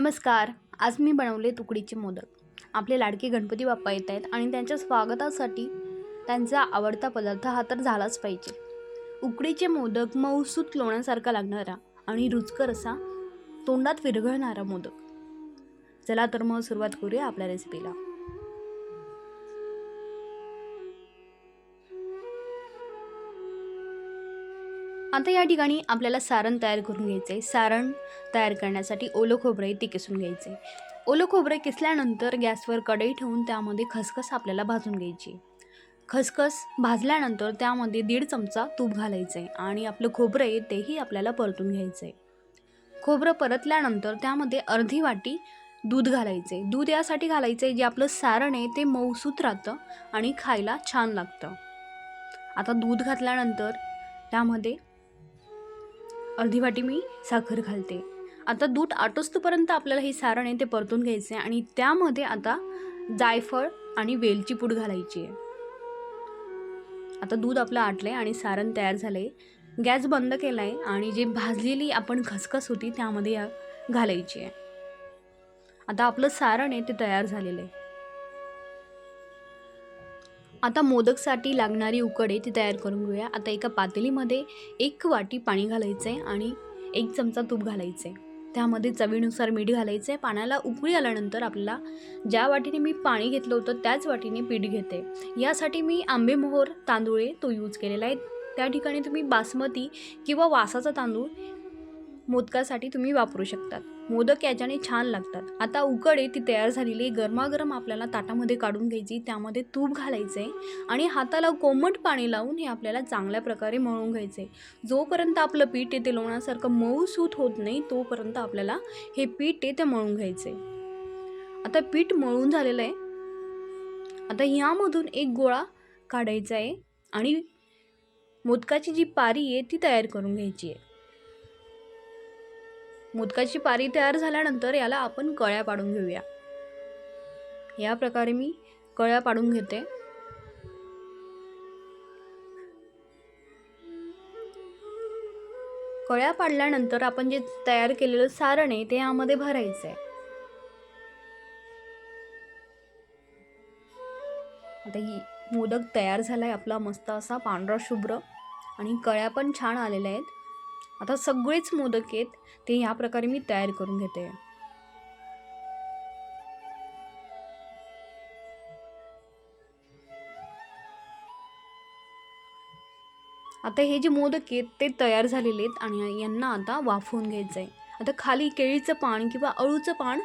नमस्कार. आज मी बनवले तुकडीचे मोदक. आपले लाडके गणपती बाप्पा येत आहेत आणि त्यांच्या स्वागतासाठी त्यांचा आवडता पदार्थ हा तर झालाच पाहिजे. उकडीचे मोदक मऊसूत लोण्यासारखा लागणारा आणि रुचकर असा तोंडात विरघळणारा मोदक. चला तर मग सुरुवात करूया आपल्या रेसिपीला आता या ठिकाणी आपल्याला सारण तयार करून घ्यायचं आहे सारण तयार करण्यासाठी ओलं खोबरं आहे ते किसून घ्यायचे ओलं खोबरं किसल्यानंतर गॅसवर कढई ठेवून त्यामध्ये खसखस आपल्याला भाजून घ्यायची. खसखस भाजल्यानंतर त्यामध्ये दीड चमचा तूप घालायचं आहे आणि आपलं खोबरं आहे तेही आपल्याला परतून घ्यायचं आहे खोबरं परतल्यानंतर त्यामध्ये अर्धी वाटी दूध घालायचं आहे दूध यासाठी घालायचं आहे जे आपलं सारण आहे ते मऊसूत राहतं आणि खायला छान लागतं. आता दूध घातल्यानंतर त्यामध्ये अर्धी वाटी मी साखर घालते. आता दूध आटोस्तोपर्यंत आपल्याला हे सारण आहे ते परतून घ्यायचं आहे आणि त्यामध्ये आता जायफळ आणि वेलची पूड घालायची आहे. आता दूध आपलं आटलं आहे आणि सारण तयार झालं आहे गॅस बंद केला आहे आणि जे भाजलेली आपण खसखस होती त्यामध्ये घालायची आहे. आता आपलं सारण आहे ते तयार झालेलं आहे. आता मोदकसाठी लागणारी उकड आहे ती तयार करून घेऊया. आता एका पातेलीमध्ये एक वाटी पाणी घालायचं आहे आणि एक चमचा तूप घालायचं आहे त्यामध्ये चवीनुसार मीठ घालायचं आहे पाण्याला उकळी आल्यानंतर आपल्याला ज्या वाटीने मी पाणी घेतलं होतं त्याच वाटीने पीठ घेते. यासाठी मी आंबेमोहोर तांदूळे तो यूज केलेला आहे त्या ठिकाणी तुम्ही बासमती किंवा वासाचा तांदूळ मोदकासाठी तुम्ही वापरू शकतात. मोदक याच्याने छान लागतात. आता उकड आहे ती तयार झालेली आहे. गरमागरम आपल्याला ताटामध्ये काढून घ्यायची. त्यामध्ये तूप घालायचं आहे आणि हाताला कोमट पाणी लावून हे आपल्याला चांगल्या प्रकारे मळून घ्यायचं. आहे जोपर्यंत आपलं पीठ आहे ते मऊ सूत होत नाही तोपर्यंत आपल्याला हे पीठ आहे ते मळून घ्यायचं. आहे आता पीठ मळून झालेलं आहे. आता ह्यामधून एक गोळा काढायचा आहे आणि मोदकाची जी पारी आहे ती तयार करून घ्यायची आहे. मोदकाची पारी तयार झाल्यानंतर याला आपण कळ्या पाडून घेऊया. या प्रकारे मी कळ्या पाडून घेते. कळ्या पाडल्यानंतर आपण जे तयार केलेलं सारण आहे ते यामध्ये भरायचं आहे आता ही मोदक तयार झाला आहे आपला मस्त असा पांढरा शुभ्र आणि कळ्या पण छान आलेल्या आहेत. आता सगळेच मोदक आहेत ते ह्या प्रकारे मी तयार करून घेते. आता हे जे मोदक आहेत ते तयार झालेले आहेत आणि यांना आता वाफवून घ्यायचं आहे आता खाली केळीचं पान किंवा अळूचं पान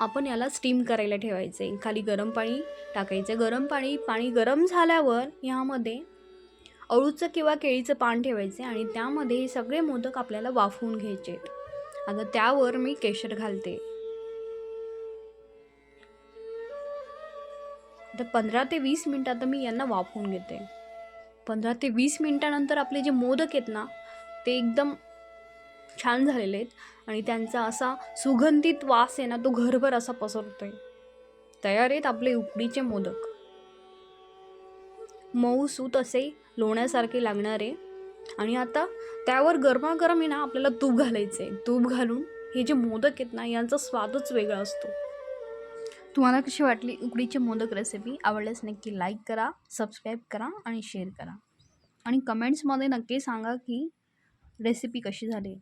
आपण याला स्टीम करायला ठेवायचं आहे खाली गरम पाणी टाकायचं. गरम पाणी पाणी गरम झाल्यावर ह्यामध्ये अळूचं किंवा केळीचं पान ठेवायचे आणि त्यामध्ये हे सगळे मोदक आपल्याला वाफवून घ्यायचे आता त्यावर मी केशर घालते. आता पंधरा ते वीस मिनटं आता मी यांना वाफवून घेते. पंधरा ते वीस मिनटानंतर आपले जे मोदक आहेत ना ते एकदम छान झालेले आहेत आणि त्यांचा असा सुगंधित वास आहे ना तो घरभर असा पसरतोय. तयार आहेत आपले उकडीचे मोदक. मऊ सूत असे लोण्यासारखे लागणारे. आणि आता त्यावर गरमागरम आहे ना आपल्याला तूप घालायचं आहे तूप घालून हे जे मोदक आहेत ना यांचा स्वादच वेगळा असतो. तुम्हाला कशी वाटली उकडीचे मोदक रेसिपी आवडल्यास नक्की लाईक करा सबस्क्राईब करा आणि शेअर करा. आणि कमेंट्समध्ये नक्की सांगा की रेसिपी कशी झाली.